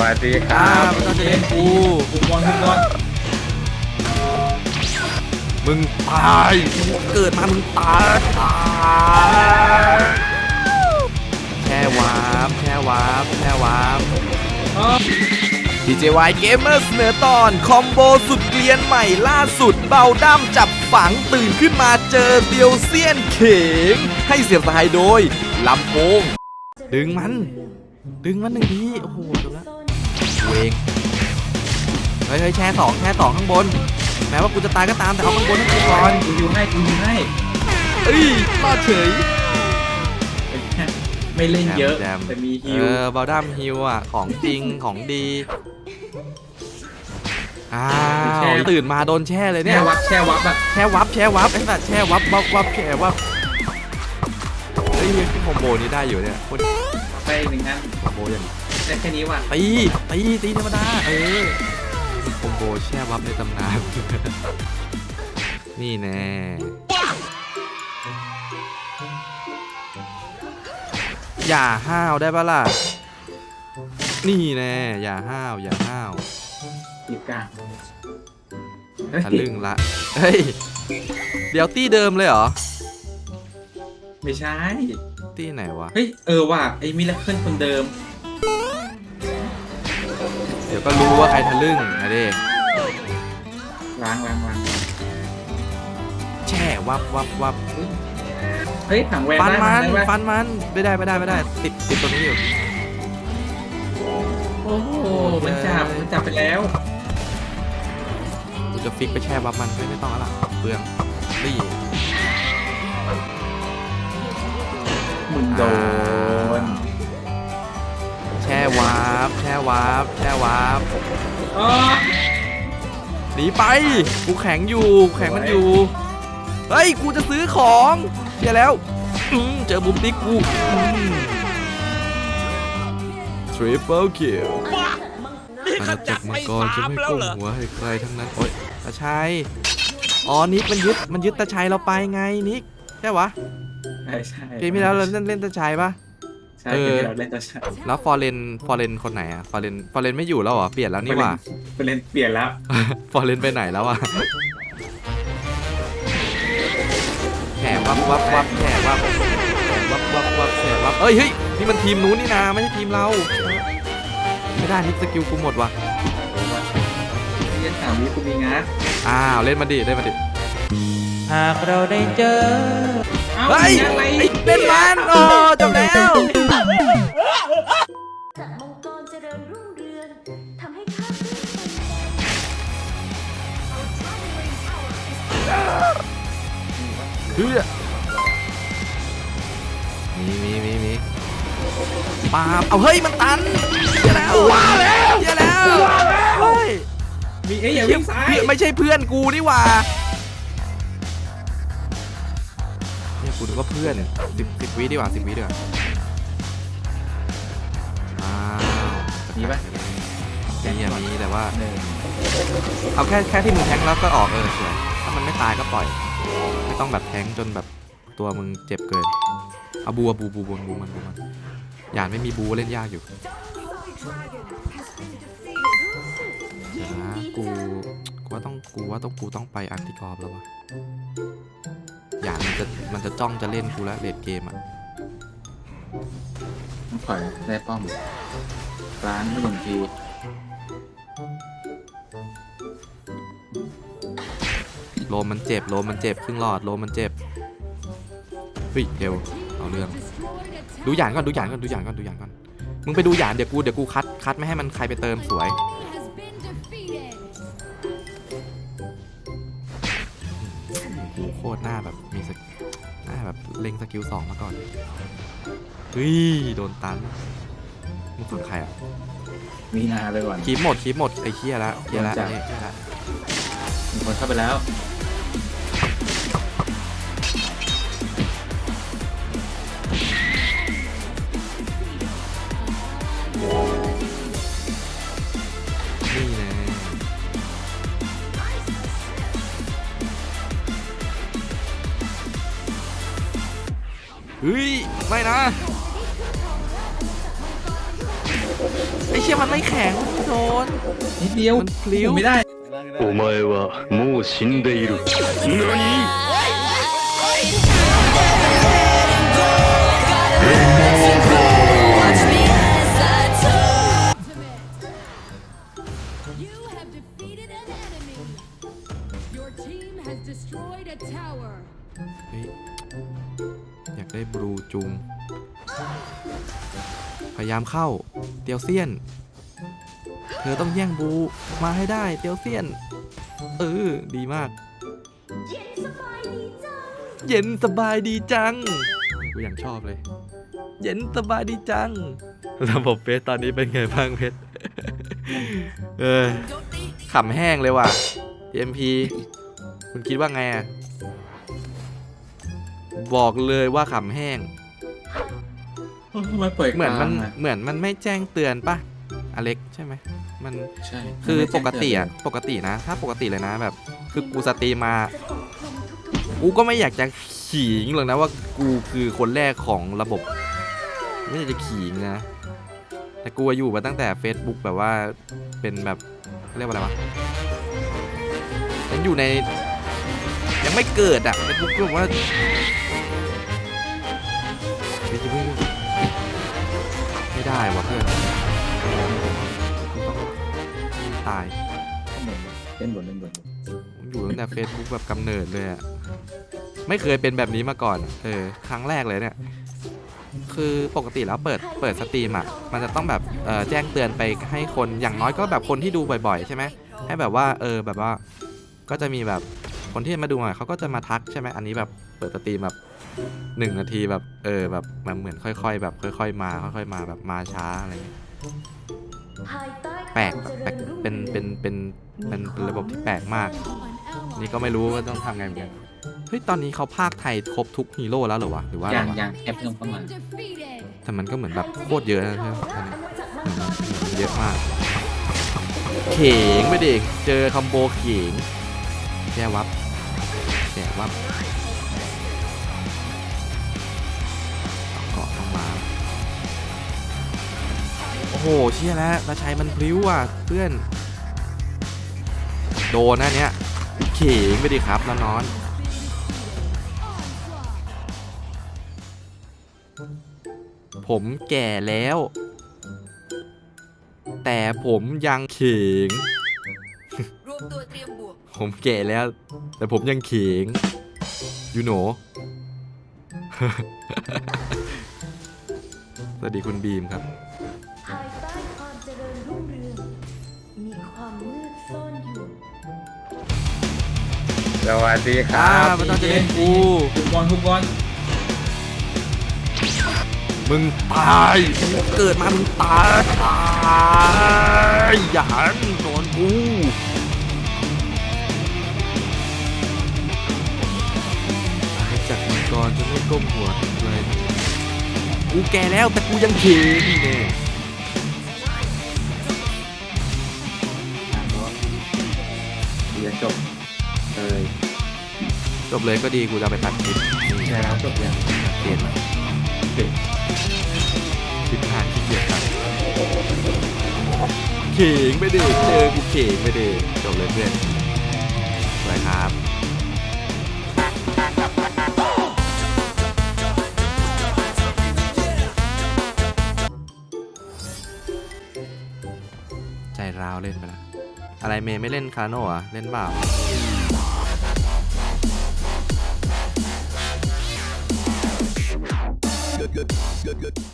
วัสดีคอ้ารัวบมันจะเล่นกูคุมบอลคุมบอลมึงตายมึงเกิดมามึงตายตายแช่วาร์ปแช่วาร์ปแช่วาร์ปอ๋อ DJY Gamer เสนอตอนคอมโบสุดเกลียนใหม่ล่าสุดเบาด้ามจับฝังตื่นขึ้นมาเจอเดียวเซียนเข็งให้เสียบสายโดยลำโพงดึงมัน ดึงมันหนึ่งทีโอ้โหจบแล้วกูเองเฮ้ยเฮ้ยแช่สองแช่สองข้างบน แม้ว่ากูจะตายก็ตามแต่เอาข้างบนให้กูก่อนกูอยู่ให้กูอยู่ให้เอ้ยรอดเฉยไม่เล่นเยอะแจมแต่มีเอฮิวอบอลดัมฮิวอะ ของจริงของดีอ้าวตื่นมาโดนแช่เลยแช่เนี่ยวับแช่วับอะแช่วับแช่วับไอ้สัตว์แช่วับวับวับแช่วับเฮ้ยคอมโบนี้ได้อยู่เนี่ยโคตร ไปหนึ่งอันคอมโบอย่างได้แค่นี้ว่ะตีตีตีธรรมดาเออคอมโบแช่วับในตำนาน นี่แน่อย่าห้าวได้ปะล่ะ นี่แน่อย่าห้าวอย่าห้าวหยิบกลางทะลึ่งละ เฮ้ย เดี๋ยวตี้เดิมเลยเหรอ ไม่ใช่ ตี้ไหนวะ เฮ้ย เออว่ะไอ้มิลเคิลคนเดิม เดี๋ยวก็รู้ว่าใครทะลึ่งนะเด้ล้างล้างล้างแช่วับวับวับเฮ้ยถังแวนฟันได้มันได้ปะฟันมันไม่ได้ไม่ได้ไม่ได้ติดติดตัวนี้อยู่ โอ้โหมันจับมันจับไปแล้วกูจะฟิกไปแช่วับมันไม่ไม่ต้องแล้วล่ะเปลืองนี่ มึงโดน แช่วาบแช่วาบแช่วาบอ๋อหนีไป กูแข็งอยู่กูแข็งมันอยู่ เฮ้ย กูจะซื้อของเดี๋ยวแล้วอืมเจอบุมติ๊กกูทริปเปิลคิวนี่อาณาจัจักรมังกรจะไม่แล้วก้มหัวให้ใครทั้งนั้น โอ๊ยตาชัย อ๋อ นิกมันยึด มันยึดตาชัยเราไปไงนิก ใช่วะใช่ใช่เกมที่แล้วเราเล่นเล่นตาชัยปะ ใช่เออเกมที่เราเล่นตัวใช่แล้วฟอร์เรนฟอร์เรนคนไหนอะฟอร์เรนฟอร์เรนไม่อยู่แล้วเหรอเปลี่ยนแล้วนี่หว่าไปเล่นเปลี่ยนแล้วฟอร์เรนไปไหนแล้วอะแหมวับวับวับแหมวับแหมวับวับวับแหมวับเอ้ยเฮ้ยนี่มันทีมนู้นนี่นาไม่ใช่ทีมเรา ไม่ได้นิกสกิลกูหมดว่ะที่จะถามวิกูมีงัดอ้าวเล่นมาดิเล่นมาดิ หากเราได้เจอเอ้าเฮ้ยมีอะไรไอ้เล่นมันโอ้จบแล้วจากมังกรเจริญรุ่งเรืองทำให้ข้าขึ้นเฮ้ยมีมีมีมีปาบเอาเฮ้ยมันตันเหี้ยแล้วว้าแล้วเหี้ยแล้วเฮ้ยมีเอ้ยอย่าวิ่งซ้ายไม่ใช่เพื่อนกูนี่หว่า เนี่ยกูนึกว่าเพื่อนสิบสิบวิดีกว่าสิบวิดีกว่าอ้าวมีปะมีอะมีแต่ว่า หนึ่งเอาแค่แค่ที่มึงแทงแล้วก็ออกเออสวยถ้ามันไม่ตายก็ปล่อย ไม่ต้องแบบแทงจนแบบตัวมึงเจ็บเกิน เอาบูอะบูบูบูบูมันบูมันหยานไม่มีบูเล่นยากอยู่เดี๋ยวนะกูกูว่าต้องกูว่าต้องกูต้องไปอันติกรอบแล้ววะ หยานมันจะมันจะจ้องจะเล่นกูแล้วเลดเกมอะต้องถอยได้ป้อมล้างไม่หนึ่งทีโลมมันเจ็บโลมมันเจ็บครึ่งหลอดโลมมันเจ็บเฮ้ยเร็วเอาเรื่องดูหยานก่อนดูหยานก่อนดูหยานก่อนดูหยานก่อนมึงไปดูหยานเดี๋ยวกูเดี๋ยวกูคัดคัดไม่ให้มันใครไปเติมสวย เล็งสกิลสองมาก่อนเฮ้ยโดนตันมึงฝั่งใครอะมีนาไปก่อนคีบหมดคีบหมดไอ้เคียละเคียละโดนจับอันนี้เคียละมีคนเข้าไปแล้ว เฮ้ยไม่นะไอ้เ ชี่ยมันไม่แข็งโดน นิดเดียว มันพลิ้ว ผมไม่ได้ お前はもう死んでいる何 พยายามเข้า เตียวเซียน เธอต้องแย่งบูมาให้ได้เตียวเซียน เออ ดีมาก เย็นสบายดีจังเย็นสบายดีจังกูอย่างชอบเลย เย็นสบายดีจัง ระบบเพชรตอนนี้เป็นไงบ้างเพชร เออขำแห้งเลยว่ะ MP คุณคิดว่าไงอะบอกเลยว่าขำแห้ง ทำไมปล่อยเหมือนมันกลางะเหมือนมันไม่แจ้งเตือนปะอเล็กใช่ไหมมันใช่คือมันไม่ปแจ้งกติอะเตืนปกตินะ ถ้าปกติเลยนะแบบ คือกูสตรีมมากูก็ไม่อยากจะขิงหรอกนะว่ากูคือคนแรกของระบบ ไม่อยากจะขิงนะ แต่กูอยู่มาตั้งแต่ Facebook แบบว่าเป็นแบบเขาเรียกว่าอะไรวะยังอยู่ใน ยังไม่เกิดอะ Facebook ก็แบบว่าเฮ้ยอย่าเพิ่ง ไม่ได้ว่ะเพื่อน ตายเล่นบนเล่นบนผมอยู่ตั้งแต่ Facebook แบบกำเนิดเลยอะไม่เคยเป็นแบบนี้มาก่อนอะเออ ครั้งแรกเลยเนี่ย คือปกติแล้วเปิดเปิดสตรีมอะมันจะต้องแบบเออแจ้งเตือนไปให้คนอย่างน้อยก็แบบคนที่ดูบ่อยๆ ใช่ไหมให้แบบว่าเออแบบว่าก็จะมีแบบคนที่มาดูอะเขาก็จะมาทักใช่ไหมอันนี้แบบเปิดสตรีมแบบ หนึ่งนาทีแบบเออแบบมันเหมือนค่อย ๆ แบบค่อย ๆ มาค่อยๆมาแบบมาช้าอะไรเงี้ยภายใต้แปลกแปลกเป็นเป็นเป็นเป็นเป็นระบบที่แปลกมาก นี่ก็ไม่รู้ว่าต้องทำไงเหมือนกันเฮ้ยตอนนี้เขาภาคไทยครบทุกฮีโร่แล้วเหรอวะหรือว่ายังอะไรวะยังแค่เพิ่มเข้ามา been defeated. แต่มันก็เหมือนแบบโคตรเยอะนะใช่ไหมตอนนี้เยอะมาก เข่งไปเด็กเจอคอมโบเข่งแช่วับแช่วับ อ้โหเชี่ยแล้วราชัยมันพลิ้วอะเพื่อน โดนนะเนี้ยเข่งไปดิครับแล้วนอนผมแก่แล้ว แต่ผมยังเข่งรวมตัวเตรียมบวกผมแก่แล้ว แต่ผมยังเข่งยูโนสวัสดีคุณบีมครับ สวัสดีคอ่ารับไม่ต้องจะเล่นกู ทุกบอลทุกบอลมึงตายเกิดมามึงตายตายอย่าหันโดนกูตายจากมังกรจะไม่ก้มหัวเลยกูแก่แล้วแต่กูยังเข่งนี่แน่เดี๋ยวจบเลย จบเลยก็ดีกูจะเอาไปตัดคลิปนี่ใช่แล้วจบยังเกณฑ์คลิปหาขี้เกียจตัดเข่งไปดิเจอกูเข่งไปดิจบเลยเพื่อนสวยครับใจร้าวเล่นไปแล้วอะไรเมย์ไม่เล่นคาโน่เหรอะเล่นเปล่า